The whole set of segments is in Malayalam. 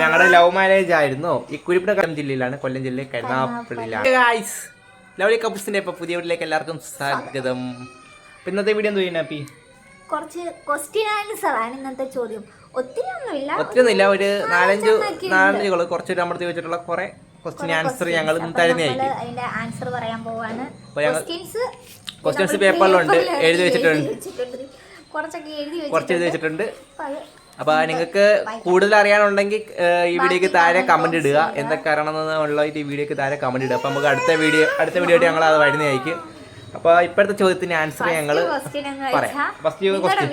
ഞങ്ങളുടെ ലവ് മാരേജ് ആയിരുന്നു. ഈ കുരിപ്പിട കൊല്ലം ജില്ലയിലാണ്. കൊല്ലം ജില്ലയിലെ കരുനാപ്പള്ളിയിലാണ് ഗായ്സ് ലവ്ലി കപ്പിൾസിന്റെ ഇപ്പൊ പുതിയ വീട്ടിലേക്ക് എല്ലാവർക്കും സ്വാഗതം. അപ്പൊ ഇന്നത്തെ വീഡിയോ എന്ത് ചെയ്യുന്ന അപ്പി? കുറച്ച് ക്വസ്റ്റ്യൻ ആൻസർ ആണ് ഇന്നത്തെ ചോദ്യം. ഒത്തിരി ഒന്നുമില്ല. ഒത്തിരി ഒന്നുമില്ല. ഒരു നാലഞ്ച് നാലഞ്ചുകൾ കുറച്ച് നമ്മുടെ ചോദിച്ചിട്ടുള്ള കുറെ ക്വസ്റ്റ്യൻ ആൻസർ ഞങ്ങൾ തരുന്നതായിരിക്കും. അതിന്റെ ആൻസർ പറയാൻ പോവാണ്. ക്വസ്റ്റ്യൻസ് ക്വസ്റ്റ്യൻസ് പേപ്പറിലുണ്ട്, എഴുതി വെച്ചിട്ടുണ്ട്. കുറച്ചൊക്കെ എഴുതി കുറച്ച് എഴുതി വെച്ചിട്ടുണ്ട്. അപ്പൊ നിങ്ങൾക്ക് കൂടുതൽ അറിയാനുണ്ടെങ്കിൽ ഈ വീഡിയോക്ക് താഴെ കമന്റ് ഇടുക. എന്തൊക്കെ ഉള്ള ഈ വീഡിയോക്ക് താഴെ കമന്റ് ഇടുക. അപ്പൊ നമുക്ക് അടുത്ത വീഡിയോ അടുത്ത വീഡിയോ ആയിട്ട് ഞങ്ങൾ അത് വരുന്നതായിരിക്കും അപ്പൊ ഇപ്പോഴത്തെ ചോദ്യത്തിന് ആൻസർ ഞങ്ങൾ പറയാം. ഫസ്റ്റ് ക്വസ്റ്റ്യൻ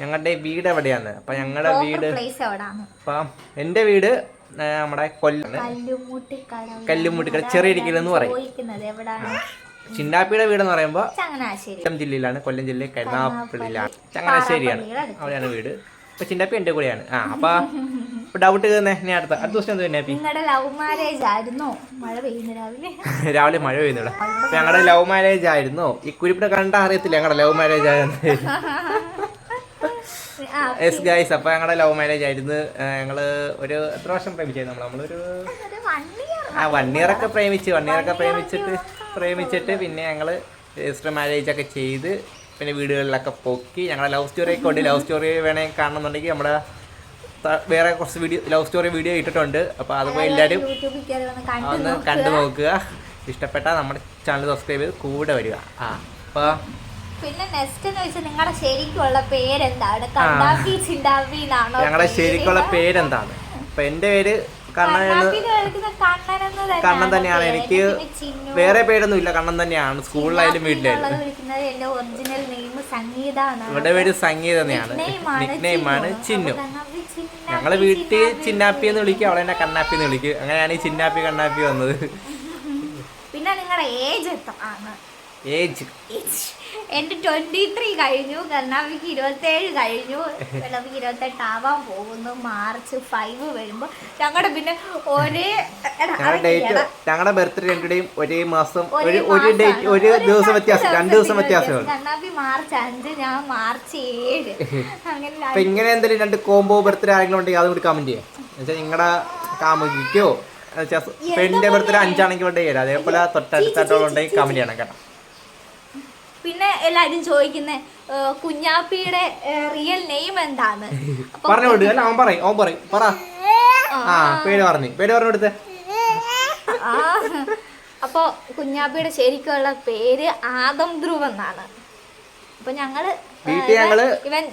ഞങ്ങളുടെ വീട് എവിടെയാണ്? അപ്പൊ ഞങ്ങളുടെ വീട് അപ്പൊ എന്റെ വീട് നമ്മുടെ കൊല്ലം. കല്ലുമുട്ടിക്കട ചെറിയടിക്കൽ എന്ന് പറയും. ചിണ്ടാപ്പിയുടെ എന്ന് പറയുമ്പോൾ കൊല്ലം ജില്ലയിലാണ്. കൊല്ലം ജില്ലയിൽ കരുനാപ്പള്ളിയിലാണ് ചങ്ങനാശ്ശേരിയാണ്. അവിടെയാണ് വീട്. അപ്പൊ ചിന്നാപ്പി എന്റെ കൂടെയാണ്. ആ അപ്പൊ ഡൗട്ട് കേന്നെ ഞാൻ അടുത്ത അടുത്ത ദിവസം എന്തോ ചിന്നാപ്പി? നിങ്ങളുടെ ലവ് മാരേജ് ആയിരുന്നോ? മഴ പെയ്യുന്ന രാവിലെ. രാവിലെ മഴ പെയ്യുന്നിവിടെ അപ്പൊ ഞങ്ങളുടെ ലവ് മാരേജ് ആയിരുന്നു? ഈ കുരിപ്പിടെ കണ്ട അറിയത്തില്ല ഞങ്ങളുടെ ലവ് മാരേജ് ആയിരുന്നു എസ് ഗൈസ് അപ്പൊ ഞങ്ങളുടെ ലവ് മാരേജ് ആയിരുന്നു. ഞങ്ങൾ ഒരു എത്ര വർഷം പ്രേമിച്ചായിരുന്നു നമ്മൾ നമ്മളൊരു ആ വൺ ഇയർ ഒക്കെ പ്രേമിച്ച്. വൺ ഇയർ ഒക്കെ പ്രേമിച്ചിട്ട് പ്രേമിച്ചിട്ട് പിന്നെ ഞങ്ങൾ രജിസ്റ്റർ മാരേജ് ഒക്കെ ചെയ്ത് പിന്നെ വീടുകളിലൊക്കെ പൊക്കി ഞങ്ങളുടെ ലവ് സ്റ്റോറി ഒക്കെ ഉണ്ട്. ലവ് സ്റ്റോറി വേണമെങ്കിൽ കാണണമെന്നുണ്ടെങ്കിൽ നമ്മുടെ വേറെ കുറച്ച് വീഡിയോ ലവ് സ്റ്റോറി വീഡിയോ ഇട്ടിട്ടുണ്ട്. അപ്പോൾ അതുപോലെ എല്ലാവരും ഒന്ന് കണ്ടു നോക്കുക. ഇഷ്ടപ്പെട്ടാൽ നമ്മുടെ ചാനൽ സബ്സ്ക്രൈബ് ചെയ്ത് കൂടെ വരിക. ആ അപ്പോൾ പിന്നെ നെക്സ്റ്റ് എന്ന് വെച്ചാൽ നിങ്ങളുടെ ശരിക്കുള്ള പേരെന്താണ് ഞങ്ങളുടെ ശരിക്കുള്ള പേരെന്താണ്? അപ്പം എന്റെ പേര് കണ്ണൻ എന്ന് കണ്ണൻ തന്നെയാണ്. എനിക്ക്. വേറെ പേരൊന്നും ഇല്ല കണ്ണൻ തന്നെയാണ്. സ്കൂളിലായാലും വീട്ടിലായാലും. ഇവിടെ പേര് സംഗീത തന്നെയാണ്. നിക്നെയിമാണ് ചിന്നു. ഞങ്ങളെ വീട്ടിൽ ചിന്നാപ്പി എന്ന് വിളിക്കും. അവളെ എന്നെ കണ്ണാപ്പി എന്ന് വിളിക്കും. അങ്ങനെയാണ് ഈ ചിന്നാപ്പി കണ്ണാപ്പി വന്നത്. പിന്നെ നിങ്ങളുടെ ഏജ് എത്ര? ഏജ് എന്റെ ട്വന്റി ത്രീ കഴിഞ്ഞു. കർണാവിക്ക് ഇരുപത്തേഴ് കഴിഞ്ഞു. വെള്ളവിക്ക് ഇരുപത്തെട്ട് ആവാൻ പോകുന്നു. മാർച്ച് ഫൈവ് വരുമ്പോ ഞങ്ങളുടെ പിന്നെ ഒരേ ഡേറ്റ് ഞങ്ങളുടെ ബർത്ത്ഡേ രണ്ടുടെയും ഒരേ മാസം ഒരു ഒരു ഡേറ്റ് ഒരു ദിവസം വ്യത്യാസം രണ്ട് ദിവസം വ്യത്യാസമാണ്. കർണാവി മാർച്ച് അഞ്ച് ഞാൻ മാർച്ച് ഏഴ്. അങ്ങനെ അപ്പൊ ഇങ്ങനെ എന്തെങ്കിലും രണ്ട് കോംബോ ബർത്ത്ഡേ ആരെങ്കിലും ഉണ്ടെങ്കിൽ അതും കൂടി കമന്റ് ചെയ്യാം. എന്നുവെച്ചാൽ നിങ്ങളുടെ കാമുകിക്കോ പെണ്ണിന്റെ ബർത്ത്ഡേ അഞ്ചാണെങ്കിൽ ചെയ്യാം അതേപോലെ തൊട്ടടുത്തോളം ഉണ്ടെങ്കിൽ കമന്റ് ചെയ്യണം കേട്ടോ. പിന്നെ എല്ലാരും ചോദിക്കുന്ന കുഞ്ഞാപ്പിയുടെ റിയൽ നെയിം എന്താണ് പറഞ്ഞു വിടുക അല്ല അവൻ പറയും അവൻ പറയും പറ. ആ. പേര് പറഞ്ഞു പേര് പറഞ്ഞു കൊടുത്തേ അപ്പോൾ അപ്പൊ കുഞ്ഞാപ്പിയുടെ ശരിക്കുള്ള പേര് ആദം ധ്രുവ് എന്നാണ്. അപ്പൊ ഞങ്ങൾ ഇവൻ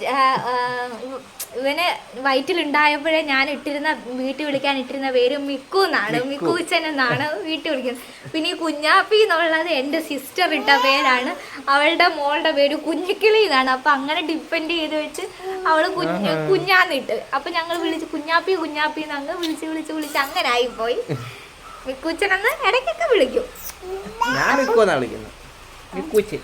ഇവന് വയറ്റിലുണ്ടായപ്പോഴേ ഞാൻ ഇട്ടിരുന്ന വീട്ടിൽ വിളിക്കാൻ ഇട്ടിരുന്ന പേര് മിക്കു എന്നാണ്. മിക്കൂച്ചൻ എന്നാണ് വീട്ടിൽ വിളിക്കുന്നത്. പിന്നെ ഈ കുഞ്ഞാപ്പി എന്നുള്ളത് എന്റെ സിസ്റ്റർ ഇട്ട പേരാണ്. അവളുടെ മോളുടെ പേര് കുഞ്ഞിക്കിളി എന്നാണ്. അപ്പൊ അങ്ങനെ ഡിപ്പെൻഡ് ചെയ്ത് വെച്ച് അവൾ കുഞ്ഞ് കുഞ്ഞാന്നിട്ട് അപ്പൊ ഞങ്ങൾ വിളിച്ച് കുഞ്ഞാപ്പി കുഞ്ഞാപ്പി എന്ന് അങ്ങ് വിളിച്ച് വിളിച്ച് വിളിച്ച് അങ്ങനെ ആയിപ്പോയി. മിക്കൂച്ചൻ എന്ന് ഇടയ്ക്കൊക്കെ വിളിക്കും. ഞാൻ വിളിക്കുന്നത്. മിക്കുച്ചി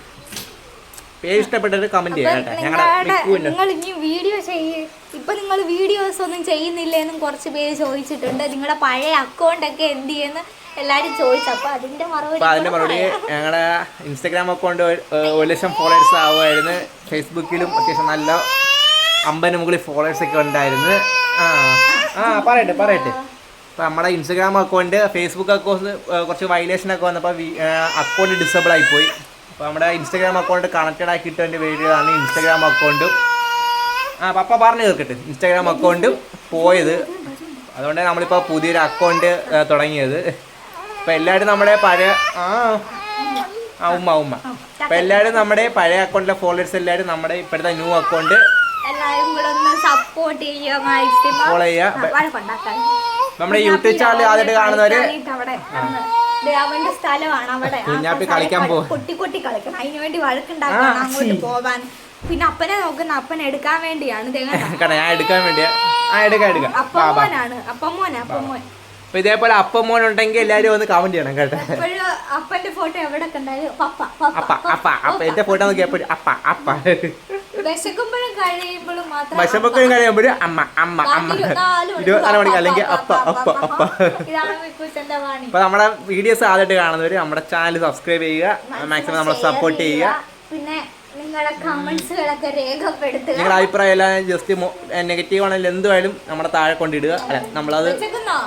പേര് ഇഷ്ടപ്പെട്ടൊരു കമന്റ് ചെയ്യാം കേട്ടോ. ഞങ്ങളുടെ നിങ്ങളുടെ നിങ്ങൾ ഇനി വീഡിയോ ചെയ്യ. ഇപ്പൊ നിങ്ങൾ വീഡിയോസ് ഒന്നും ചെയ്യുന്നില്ലെന്നും കുറച്ച് പേര് ചോദിച്ചിട്ടുണ്ട്. നിങ്ങളുടെ പഴയ അക്കൗണ്ട് ഒക്കെ എന്ത് ചെയ്യുന്നു? എല്ലാരും ചോദിച്ചു. അപ്പൊ അതിന്റെ മറുപടി അതിന്റെ മറുപടി. ഞങ്ങളുടെ ഇൻസ്റ്റാഗ്രാം അക്കൗണ്ട് ഒരു ലക്ഷം ഫോളോവേഴ്സ് ആവുമായിരുന്നു. ഫേസ്ബുക്കിലും അത്യാവശ്യം നല്ല അമ്പതിന് മുകളിൽ ഫോളോവേഴ്സ് ഒക്കെ ഉണ്ടായിരുന്നു. ആ ആ പറയട്ടെ പറയട്ടെ. അപ്പൊ നമ്മുടെ ഇൻസ്റ്റാഗ്രാം അക്കൗണ്ട് ഫേസ്ബുക്ക് അക്കൗണ്ട് കുറച്ച് വയലേഷൻ ഒക്കെ വന്നപ്പോൾ അക്കൗണ്ട് ഡിസേബിൾ ആയിപ്പോയി. അപ്പോൾ നമ്മുടെ ഇൻസ്റ്റാഗ്രാം അക്കൗണ്ട് കണക്റ്റഡ് ആക്കിയിട്ട് വേണ്ടി വേണ്ടിയതാണ് ഇൻസ്റ്റാഗ്രാം അക്കൗണ്ടും ആ പപ്പ പറഞ്ഞു തീർക്കട്ടെ. ഇൻസ്റ്റാഗ്രാം അക്കൗണ്ടും പോയത്. അതുകൊണ്ട് നമ്മളിപ്പോൾ പുതിയൊരു അക്കൗണ്ട് തുടങ്ങിയത്. അപ്പോൾ എല്ലാവരും നമ്മുടെ പഴയ ആ ആ ഉമ്മ ഉമ്മ. അപ്പോൾ എല്ലാവരും നമ്മുടെ പഴയ അക്കൗണ്ടിലെ ഫോളോവേഴ്സ് എല്ലാവരും നമ്മുടെ ഇപ്പോഴത്തെ ന്യൂ അക്കൗണ്ട് എല്ലാരും കൂടെ ഒന്ന് സപ്പോർട്ട് ചെയ്യുക മാക്സിമം ഫോളോ ചെയ്യുക. നമ്മുടെ യൂട്യൂബ് ചാനൽ ആദ്യമായിട്ട് കാണുന്നവര് അവന്റെ സ്ഥലമാണ് അവിടെ. കുഞ്ഞാപ്പി കളിക്കാൻ കളി- പോ- കൊട്ടി കൊട്ടി കളിക്കണം. അതിനു വേണ്ടി വഴക്കുണ്ടാക്കണം. അങ്ങോട്ട് പോവാൻ. പിന്നെ അപ്പനെ നോക്കുന്ന അപ്പൻ എടുക്കാൻ വേണ്ടിയാണ്. ഞാൻ എടുക്കാൻ വേണ്ടിയാ. അപ്പമോനാണ്. അപ്പമോൻ അപ്പമോൻ. അപ്പോൾ ഇതേപോലെ അപ്പമ്മോൻ ഉണ്ടെങ്കിൽ എല്ലാരും ഒന്ന് കമന്റ് ചെയ്യണം കേട്ടോ. അപ്പന്റെ ഫോട്ടോ എവിടെ കണ്ടാലും പപ്പ അപ്പ അപ്പ. അപ്പ എന്റെ ഫോട്ടോ നോക്കിയപ്പോ അപ്പ അപ്പ. വിശക്കുമ്പോഴും കഴിയുമ്പോഴും മാത്രം വിശപ്പൊക്കെ കഴിയുമ്പോഴും അമ്മ അമ്മ അമ്മ. ഇരുപത്തിനാല് മണിക്ക് അല്ലെങ്കിൽ അപ്പ, അപ്പ അപ്പ അപ്പ, നമ്മുടെ വീഡിയോസ് ആദ്യമായിട്ട് കാണുന്നവര് നമ്മുടെ ചാനൽ സബ്സ്ക്രൈബ് ചെയ്യുക മാക്സിമം നമ്മളെ സപ്പോർട്ട് ചെയ്യുക. നിങ്ങൾ നിങ്ങളുടെ കമന്റ്സുകളൊക്കെ രേഖപ്പെടുത്തുക. നിങ്ങളുടെ അഭിപ്രായം എല്ലാം ജസ്റ്റ് നെഗറ്റീവ് ആണെങ്കിലും എന്തുമായാലും നമ്മുടെ താഴെ കൊണ്ടിടുക. അല്ല? നമ്മളത്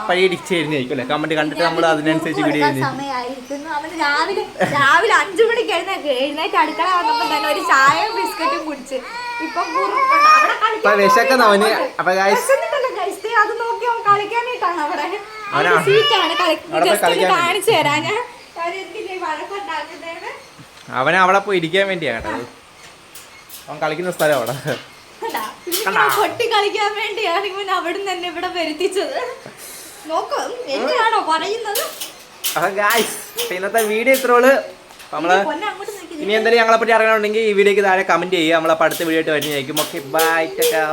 പരിഹരിച്ച് തരുന്നതായിരിക്കും അല്ലേ? കമന്റ് കണ്ടിട്ട് നമ്മൾ അതിനനുസരിച്ച് വീഡിയോ സമയമായിരിക്കുന്നു അവന് രാവിലെ രാവിലെ അഞ്ചു മണിക്ക് എഴുന്നേറ്റ് എഴുന്നേറ്റ് അടുക്കള വന്നപ്പോൾ തന്നെ ഒരു ചായയും ബിസ്ക്കറ്റും കുടിച്ച് ഇപ്പൊ. അവിടെ വിശക്കുന്ന അവന്. അപ്പൊ അത് നോക്കി അവൻ കളിക്കാനായിട്ടാണ് അവിടെ. സീറ്റാണ് കാണിച്ചു ഞാൻ അവിടെ പോയി ഇരിക്കാൻ വേണ്ടിയാ കേട്ടോ. അവൻ കളിക്കുന്ന സ്ഥലം അവിടെ. കണ്ടാ? കൊട്ടി കളിക്കാൻ വേണ്ടിയാണ് ഇവൻ അവിടെ തന്നെ ഇവിടെ വരുത്തിച്ചത്. നോക്കും എന്നെയാണോ പറയുന്നത്? ഇന്നത്തെ വീഡിയോ ഇത്രോൾ നമ്മൾ ഇനി എന്തെങ്കിലും ഞങ്ങളെ പറ്റി അറിയണമെന്നുണ്ടെങ്കിൽ ഈ വീഡിയോക്ക് താഴെ കമന്റ് ചെയ്യുക. നമ്മളെ അടുത്ത വീഡിയോ ആയിട്ട് വരുന്നതായിരിക്കും. Okay bye Tata